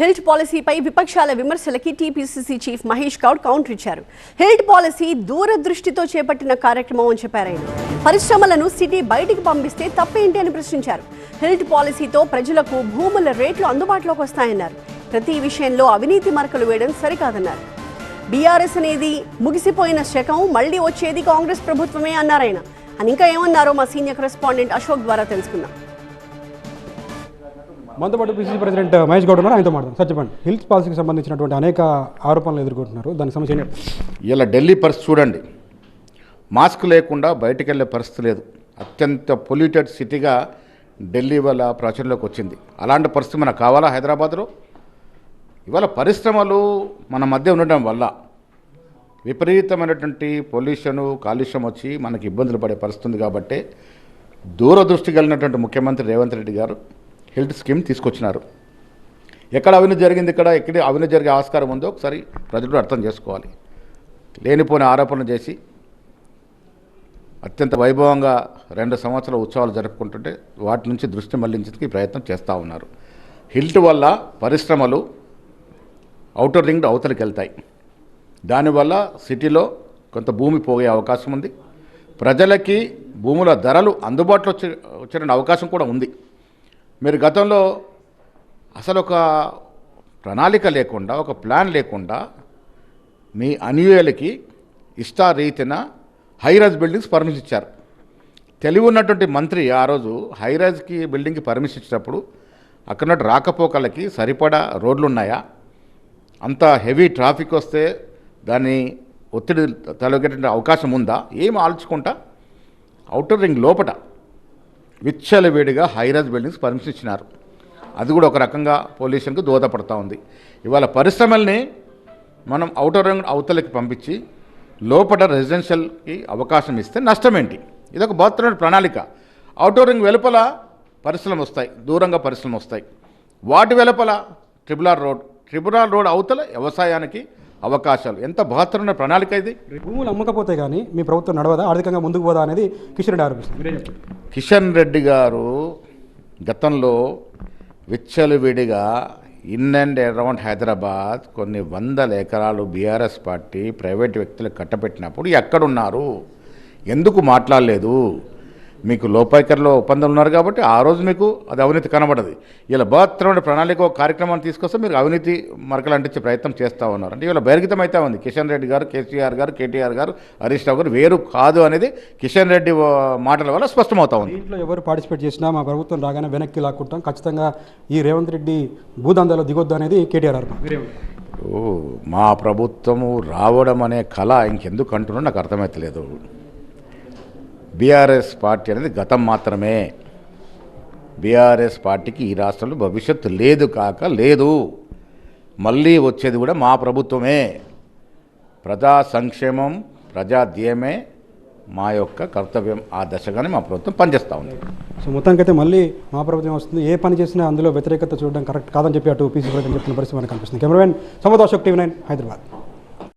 HILT పాలసీపై విపక్షాల విమర్శలకి TPCC chief Mahesh Goud counter ఇచ్చారు హిల్ట్ పాలసీ దూరదృష్టితో చేపట్టిన కార్యక్రమం అని చెప్పారు ఆయన. పరిశ్రమలను సిటీ బయటికి పంపిస్తే తప్పేంటి అని ప్రశ్నించారు. హిల్ట్ పాలసీతో ప్రజలకు భూముల రేట్లు అందుబాటులోకి వస్తాయన్నారు. ప్రతి విషయంలో అవినీతి మరకలు వేయడం సరికాదన్నారు. బీఆర్ఎస్ అనేది ముగిసిపోయిన శకం మళ్ళీ వచ్చేది కాంగ్రెస్ ప్రభుత్వమే అన్నారాయన అని ఇంకా ఏమన్నారో మా సీనియర్ కరెస్పాండెంట్ అశోక్ ద్వారా తెలుసుకుందాం. మనతో పాటు పిసిసి ప్రెసిడెంట్ మహేష్ గౌడ్ ఉన్నారు. ఆయనతో మాట్లాడదాం. సార్ చెప్పండి. హిల్స్ పాలసీకి సంబంధించినటువంటి అనేక ఆరోపణలు ఎదుర్కొంటున్నారు. దానికి సమస్య ఇలా ఢిల్లీ పరిస్థితి చూడండి. మాస్క్ లేకుండా బయటికి వెళ్ళే పరిస్థితి లేదు. అత్యంత పొల్యూటెడ్ సిటీగా ఢిల్లీ వల్ల ప్రాచుర్యంలోకి వచ్చింది. అలాంటి పరిస్థితి మనకు కావాలా హైదరాబాద్లో? ఇవాళ పరిశ్రమలు మన మధ్య ఉండటం వల్ల విపరీతమైనటువంటి పొల్యూషను కాలుష్యం వచ్చి మనకి ఇబ్బందులు పడే పరిస్థితి ఉంది కాబట్టి దూరదృష్టి కలిగినటువంటి ముఖ్యమంత్రి రేవంత్ రెడ్డి గారు హెల్త్ స్కీమ్ తీసుకొచ్చినారు. ఎక్కడ అవినీతి జరిగింది ఇక్కడ? ఎక్కడ అవినీతి జరిగే ఆస్కారం ఉందో ఒకసారి ప్రజలు అర్థం చేసుకోవాలి. లేనిపోని ఆరోపణలు చేసి అత్యంత వైభవంగా రెండు సంవత్సరాల ఉత్సవాలు జరుపుకుంటుంటే వాటి నుంచి దృష్టి మళ్ళించేందుకు ప్రయత్నం చేస్తూ ఉన్నారు. హిల్ట్ వల్ల పరిశ్రమలు అవుటర్ రింగ్ అవతలికి వెళ్తాయి. దానివల్ల సిటీలో కొంత భూమి పోయే అవకాశం ఉంది. ప్రజలకి భూముల ధరలు అందుబాటులో వచ్చే వచ్చే అవకాశం కూడా ఉంది. మీరు గతంలో అసలు ఒక ప్రణాళిక లేకుండా ఒక ప్లాన్ లేకుండా మీ అనుయాయులకి ఇష్టారీతిన హైరైజ్ బిల్డింగ్స్ పర్మిషన్ ఇచ్చారు. తెలివి ఉన్నటువంటి మంత్రి ఆ రోజు హైరైజ్కి బిల్డింగ్కి పర్మిషన్ ఇచ్చినప్పుడు అక్కడ రాకపోకలకి సరిపడా రోడ్లు ఉన్నాయా అంత హెవీ ట్రాఫిక్ వస్తే దాన్ని ఒత్తిడి తలగేటువంటి అవకాశం ఉందా? ఏం ఆలోచుకుంటా అవుటర్ రింగ్ లోపట విచ్చలవేడిగా హైరాజ్ బిల్డింగ్స్ పర్మిషన్ ఇచ్చినారు. అది కూడా ఒక రకంగా పొల్యూషన్కి దోహదపడతా ఉంది. ఇవాళ పరిశ్రమల్ని మనం అవుటర్ రింగ్ అవతలకి పంపించి లోపల రెసిడెన్షియల్కి అవకాశం ఇస్తే నష్టం ఏంటి? ఇది ఒక బహుత్తరమైన ప్రణాళిక. అవుటర్ రింగ్ వెలుపల పరిశ్రమలు వస్తాయి. దూరంగా పరిశ్రమలు వస్తాయి. వాటి వెలుపల triple R R road triple R road అవతల వ్యవసాయానికి అవకాశాలు. ఎంత బహత్తరమైన ప్రణాళిక ఇది? భూములు అమ్మకపోతే కానీ మీ ప్రభుత్వం నడవదా? ఆర్థికంగా ముందుకు పోదా అనేది కిషన్ రెడ్డి చెప్పండి. కిషన్ రెడ్డి గారు గతంలో విచ్చలవిడిగా ఇన్ అండ్ అరౌండ్ హైదరాబాద్ కొన్ని వందల ఎకరాలు బీఆర్ఎస్ పార్టీ ప్రైవేట్ వ్యక్తులకు కట్టబెట్టినప్పుడు ఎక్కడున్నారు? ఎందుకు మాట్లాడలేదు? మీకు లోపాయికర్లో ఒప్పందం ఉన్నారు కాబట్టి ఆ రోజు మీకు అది అవినీతి కనబడదు. ఇలా బహత్తరమైన ప్రణాళిక ఒక కార్యక్రమాన్ని తీసుకొస్తే మీరు అవినీతి మరకలు అంటించే ప్రయత్నం చేస్తూ ఉన్నారు. అంటే ఇలా బహిర్గతం అయితే ఉంది. కిషన్ రెడ్డి గారు కేసీఆర్ గారు కేటీఆర్ గారు హరీష్ రావు గారు వేరు కాదు అనేది కిషన్ రెడ్డి మాటల వల్ల స్పష్టమవుతా ఉంది. దీంట్లో ఎవరు పార్టిసిపేట్ చేసినా మా ప్రభుత్వం రాగానే వెనక్కి లాక్కుంటాం. ఖచ్చితంగా ఈ రేవంత్ రెడ్డి భూదందాలో దిగొద్దు అనేది కేటీఆర్ మా ప్రభుత్వము రావడం అనే కళ ఇంకెందుకు అంటున్నా నాకు అర్థమవుతలేదు బీఆర్ఎస్ పార్టీ అనేది గతం మాత్రమే. బీఆర్ఎస్ పార్టీకి ఈ రాష్ట్రంలో భవిష్యత్తు లేదు కాక లేదు. మళ్ళీ వచ్చేది కూడా మా ప్రభుత్వమే. ప్రజా సంక్షేమం ప్రజా ధ్యేయమే మా యొక్క కర్తవ్యం ఆ దశగానే మా ప్రభుత్వం పనిచేస్తూ ఉంది. సో మొత్తానికైతే మళ్ళీ మా ప్రభుత్వం వస్తుంది. ఏ పని చేసినా అందులో వ్యతిరేకత చూడడం కరెక్ట్ కాదని చెప్పి అటు పీసీ చెప్తున్న పరిస్థితి మనకు కనిపిస్తుంది. Cameraman Samad TV nine Hyderabad.